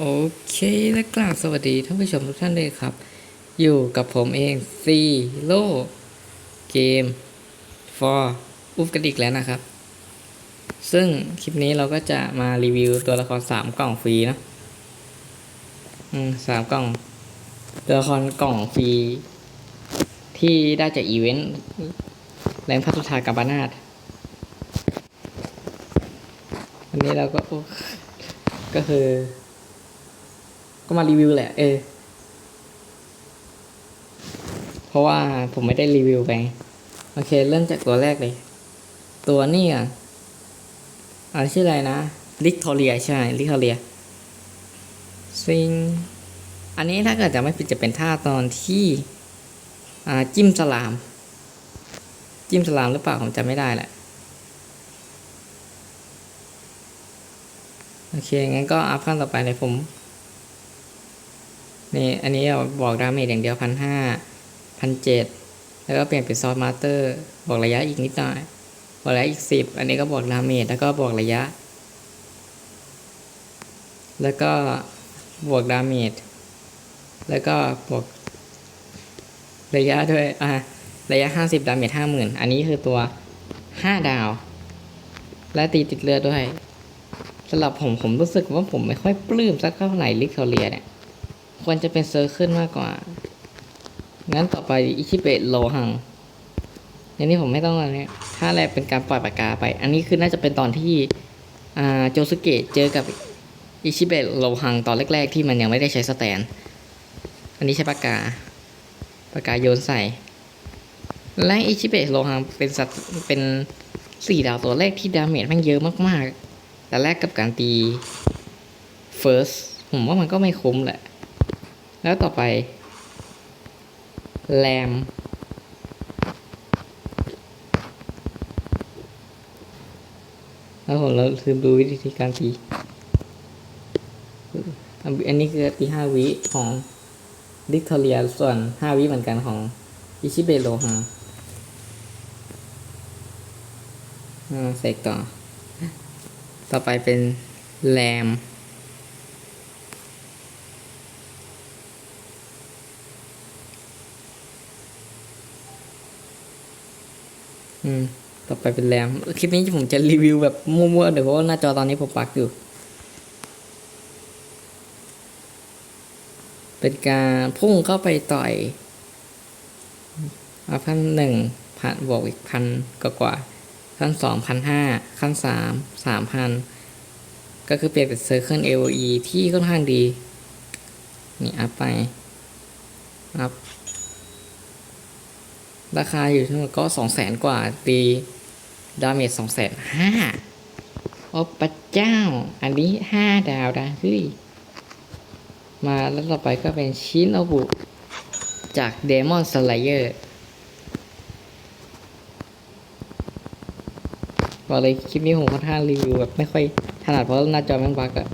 โอเคและกล่าวสวัสดีท่านผู้ชมทุกท่านเลยครับ อยู่กับผมเองซีโลเกม for อุฟกันอีกแล้วนะครับ ซึ่งคลิปนี้เราก็จะมารีวิวตัวละครสามกล่องฟรีเนะอืมสามกล่อง ตัวละครกล่องฟรี ที่ได้จากอีเวนต์แรงพัฒนากับบานาดวันนี้เราก็ก็คือ ก็มารีวิวแหละ เออ เพราะว่าผมไม่ได้รีวิวไป โอเค เริ่มจากตัวแรกเลย ตัวนี้อะอ่าชื่ออะไรนะลิกทอเรียใช่ลิกทอเรียซิงอันนี้ถ้าเกิดจะไม่ผิดจะเป็นท่าตอนที่อ่าจิ้มสลาม จิ้มสลามหรือเปล่าผมจำไม่ได้แหละโอเค งั้นก็อัพขั้นต่อไปเลยผม นี่อันนี้บอกดาเมจอย่างเดียวพันห้าพันเจ็ดแล้วก็เปลี่ยนเป็นซอสมาสเตอร์บอกระยะอีกนิดหน่อยบอกระยะอีกสิบอันนี้ก็บอกดาเมจแล้วก็บอกระยะ แล้วก็บวกดาเมจแล้วก็บวกระยะด้วยอะระยะห้าสิบดาเมจห้าหมื่นอันนี้คือตัวห้าดาว และตีติดเลือดด้วยสำหรับผมผมรู้สึกว่าผมไม่ค่อยปลื้มสักเท่าไหร่ลิคเทเรียเนี่ย ควรจะเป็นเซอร์เคิลมากกว่า งั้นต่อไปอิชิเบะโลหังอันนี้ผมไม่ต้องอะไรเนี่ยถ้าแรกเป็นการปล่อยปากกาไป อันนี้คือน่าจะเป็นตอนที่อ่าโจสุเกะเจอกับอิชิเบะโลหังตอนแรก ๆ ที่มันยังไม่ได้ใช้สแตน อันนี้ใช้ปากกา ปากกาโยนใส่ และอิชิเบะโลหังเป็นสัตว์เป็นสี่ดาวตัวแรกที่ดาเมจแม่งเยอะมากๆ แต่แรกกับการตี first ผมว่ามันก็ไม่คุ้มแหละ แล้วต่อไป แรม แล้วผมเราลืมดูวิธีการตี อันนี้คือตีห้าวิของดิคทอเรียส่วนห้าวิเหมือนกันของอิชิเบโรฮาอ่าเสกต่อ ต่อไปเป็นแรม อืม ต่อไปเป็นแรม คลิปนี้ผมจะรีวิวแบบมั่วๆเดี๋ยวเพราะว่าหน้าจอตอนนี้ผมปักอยู่ เป็นการพุ่งเข้าไปต่อยเอาพันหนึ่งพันบวกอีกพันกว่าๆขั้นสองพันห้าขั้นสามสามพันก็คือเปลี่ยนเป็นเซอร์เคิล AOE ที่ค่อนข้างดี นี่อัพไป อัพ ราคาอยู่ทั้งหมดก็สองแสนกว่า ตีดาเมจสองแสนห้าโอ้พระเจ้า อันนี้ห้าดาวนะเฮ้ย มาแล้วต่อไปก็เป็นชิ้นอบุจากเดมอนสไลเยอร์บอกเลยคลิปนี้ผมค่อนข้างรีวิวแบบไม่ค่อยถนัดเพราะหน้าจอมันบักอะ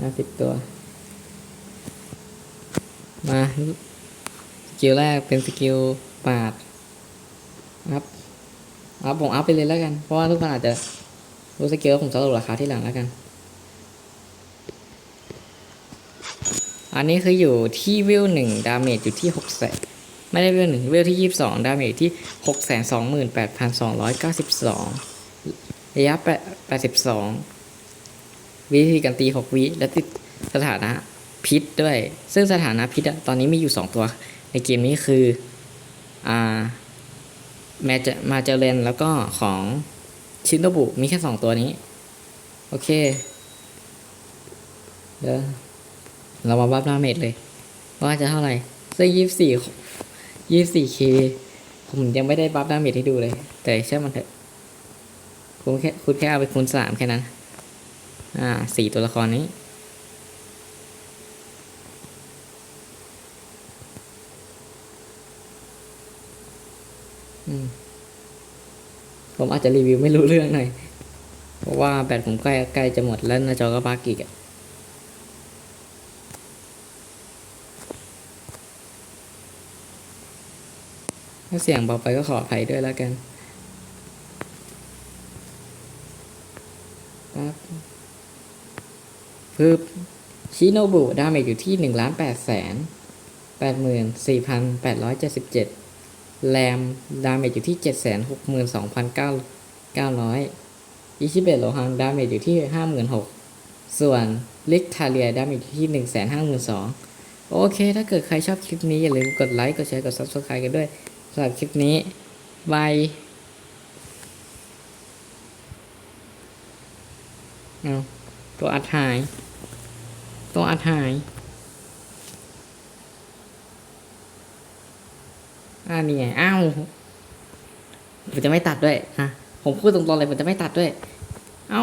ห้าสิบตัว มาสกิลแรกเป็นสกิลปาดอัพอัพผมอัพไปเลยแล้วกัน เพราะว่าทุกคนอาจจะรู้สกิลแล้วผมจะลดราคาที่หลังแล้วกัน อันนี้คืออยู่ที่วิวหนึ่งดาเมจอยู่ที่หกแสนไม่ได้วิวหนึ่งวิวที่ยี่สิบสองดาเมจที่หกแสนสองหมื่นแปดพันสองร้อยเก้าสิบสองระยะแปดสิบสอง วิธีการตีหกวิและติดสถานะพิษด้วย ซึ่งสถานะพิษตอนนี้มีอยู่สองตัว ในเกมนี้คืออ่าแมจมาเจเลนแล้วก็ของชินโนบุมีแค่สองตัวนี้ โอเคเดี๋ยวเรามาบัฟดาเมจเลย ว่าจะเท่าไหร่ซึ่งยี่สิบสี่ยี่สี่เคผมยังไม่ได้บัฟดาเมจให้ดูเลย แต่เชื่อมันเถอะคุณแค่คุณแค่เอาไปคูณสามแค่นั้น อ่าสี่ตัวละครนี้ ผมอาจจะรีวิวไม่รู้เรื่องหน่อย เพราะว่าแบตผมใกล้ใกล้จะหมดแล้วหน้าจอก็บากอีกอะถ้าเสียงเบาไปก็ขออภัยด้วยแล้วกันครับ ปึ๊บชิโนบุดาเมจอยู่ที่หนึ่งล้านแปดแสนแปดหมื่นสี่พันแปดร้อยเจ็ดสิบเจ็ดแรมดาเมจอยู่ที่เจ็ดแสนหกหมื่นสองพันเก้าเก้าร้อยอิชิเบะโลฮังดาเมจอยู่ที่ห้าหมื่นหกส่วนลิกทาเรียดาเมจอยู่ที่หนึ่งแสนห้าหมื่นสองโอเค ถ้าเกิดใครชอบคลิปนี้ อย่าลืมกดไลค์ กดแชร์ กด subscribe กันด้วยสำหรับคลิปนี้บายเอา ตัวอัดหาย ตัวอัดหาย อ่านี่ไง อ้าว ผมจะไม่ตัดด้วย ฮะ ผมพูดตรงๆเลยผมจะไม่ตัดด้วย เอ้า